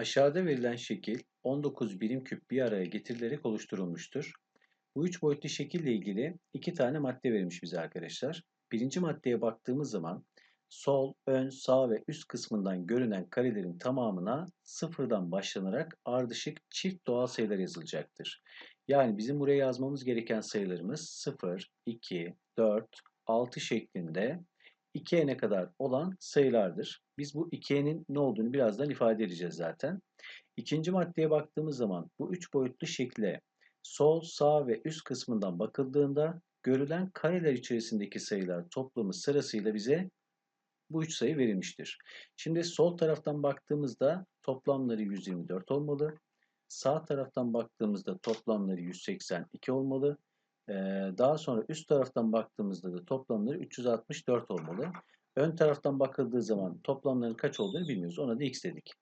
Aşağıda verilen şekil 19 birim küp bir araya getirilerek oluşturulmuştur. Bu üç boyutlu şekille ilgili iki tane madde verilmiş bize arkadaşlar. Birinci maddeye baktığımız zaman sol, ön, sağ ve üst kısmından görünen karelerin tamamına sıfırdan başlanarak ardışık çift doğal sayılar yazılacaktır. Yani bizim buraya yazmamız gereken sayılarımız 0, 2, 4, 6 şeklinde 2n'e kadar olan sayılardır. Biz bu 2n'in ne olduğunu birazdan ifade edeceğiz zaten. İkinci maddeye baktığımız zaman bu üç boyutlu şekle sol, sağ ve üst kısmından bakıldığında görülen kareler içerisindeki sayılar toplamı sırasıyla bize bu üç sayı verilmiştir. Şimdi sol taraftan baktığımızda toplamları 124 olmalı. Sağ taraftan baktığımızda toplamları 182 olmalı. Daha sonra üst taraftan baktığımızda da toplamları 364 olmalı. Ön taraftan bakıldığı zaman toplamların kaç olduğunu bilmiyoruz. Ona da x dedik.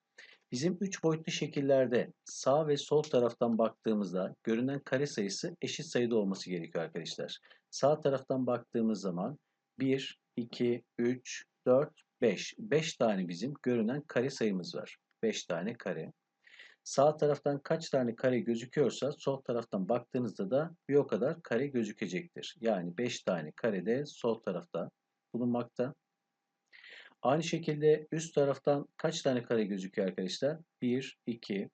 Bizim 3 boyutlu şekillerde sağ ve sol taraftan baktığımızda görünen kare sayısı eşit sayıda olması gerekiyor arkadaşlar. Sağ taraftan baktığımız zaman 1, 2, 3, 4, 5. 5 tane bizim görünen kare sayımız var. 5 tane kare. Sağ taraftan kaç tane kare gözüküyorsa sol taraftan baktığınızda da bir o kadar kare gözükecektir. Yani 5 tane kare de sol tarafta bulunmakta. Aynı şekilde üst taraftan kaç tane kare gözüküyor arkadaşlar? 1, 2,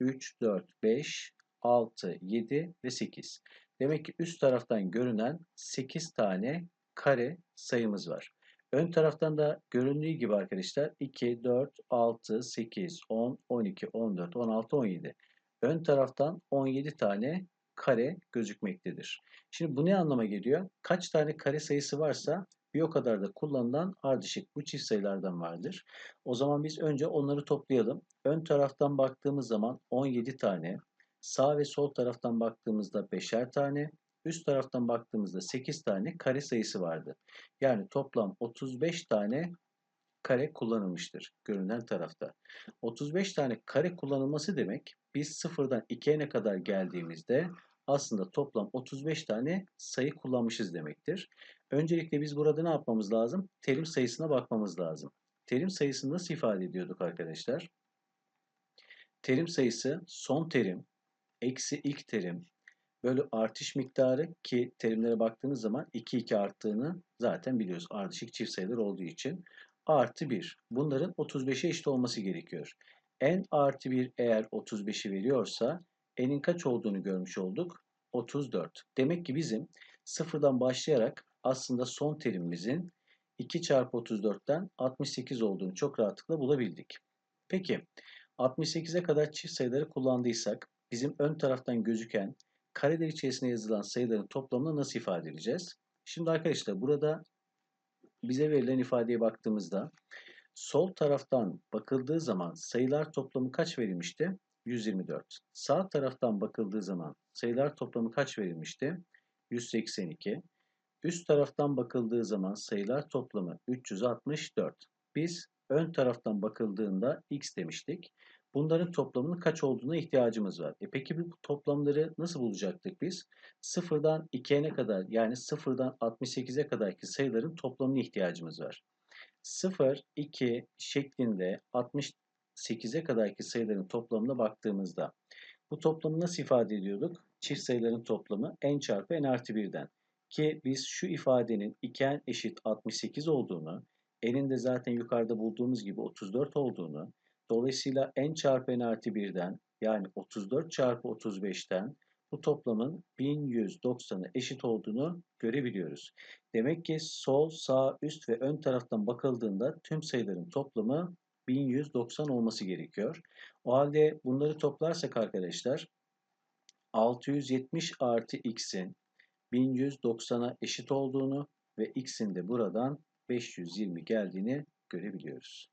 3, 4, 5, 6, 7 ve 8. Demek ki üst taraftan görünen 8 tane kare sayımız var. Ön taraftan da göründüğü gibi arkadaşlar 2, 4, 6, 8, 10, 12, 14, 16, 17. Ön taraftan 17 tane kare gözükmektedir. Şimdi bu ne anlama geliyor? Kaç tane kare sayısı varsa bir o kadar da kullanılan ardışık bu çift sayılardan vardır. O zaman biz önce onları toplayalım. Ön taraftan baktığımız zaman 17 tane, sağ ve sol taraftan baktığımızda 5'er tane, üst taraftan baktığımızda 8 tane kare sayısı vardı. Yani toplam 35 tane kare kullanılmıştır görünen tarafta. 35 tane kare kullanılması demek biz sıfırdan 2'ye kadar geldiğimizde aslında toplam 35 tane sayı kullanmışız demektir. Öncelikle biz burada ne yapmamız lazım? Terim sayısına bakmamız lazım. Terim sayısını nasıl ifade ediyorduk arkadaşlar? Terim sayısı son terim eksi ilk terim bölü artış miktarı ki terimlere baktığınız zaman 2 2 arttığını zaten biliyoruz. Ardışık çift sayılar olduğu için. Artı 1. Bunların 35'e eşit olması gerekiyor. n artı 1 eğer 35'i veriyorsa n'in kaç olduğunu görmüş olduk. 34. Demek ki bizim sıfırdan başlayarak aslında son terimimizin 2 çarpı 34'ten 68 olduğunu çok rahatlıkla bulabildik. Peki 68'e kadar çift sayıları kullandıysak bizim ön taraftan gözüken kareler içerisinde yazılan sayıların toplamını nasıl ifade edeceğiz? Şimdi arkadaşlar burada bize verilen ifadeye baktığımızda sol taraftan bakıldığı zaman sayılar toplamı kaç verilmişti? 124. Sağ taraftan bakıldığı zaman sayılar toplamı kaç verilmişti? 182. Üst taraftan bakıldığı zaman sayılar toplamı 364. Biz ön taraftan bakıldığında x demiştik. Bunların toplamının kaç olduğuna ihtiyacımız var. E peki bu toplamları nasıl bulacaktık biz? Sıfırdan 2'ye kadar yani sıfırdan 68'e kadarki sayıların toplamına ihtiyacımız var. 0, 2 şeklinde 68'e kadarki sayıların toplamına baktığımızda bu toplamı nasıl ifade ediyorduk? Çift sayıların toplamı n çarpı n artı 1'den. Ki biz şu ifadenin 2n eşit 68 olduğunu, n'in de zaten yukarıda bulduğumuz gibi 34 olduğunu, dolayısıyla n çarpı n artı 1'den yani 34 çarpı 35'ten bu toplamın 1190'a eşit olduğunu görebiliyoruz. Demek ki sol, sağ, üst ve ön taraftan bakıldığında tüm sayıların toplamı 1190 olması gerekiyor. O halde bunları toplarsak arkadaşlar 670 artı x'in 1190'a eşit olduğunu ve x'in de buradan 520 geldiğini görebiliyoruz.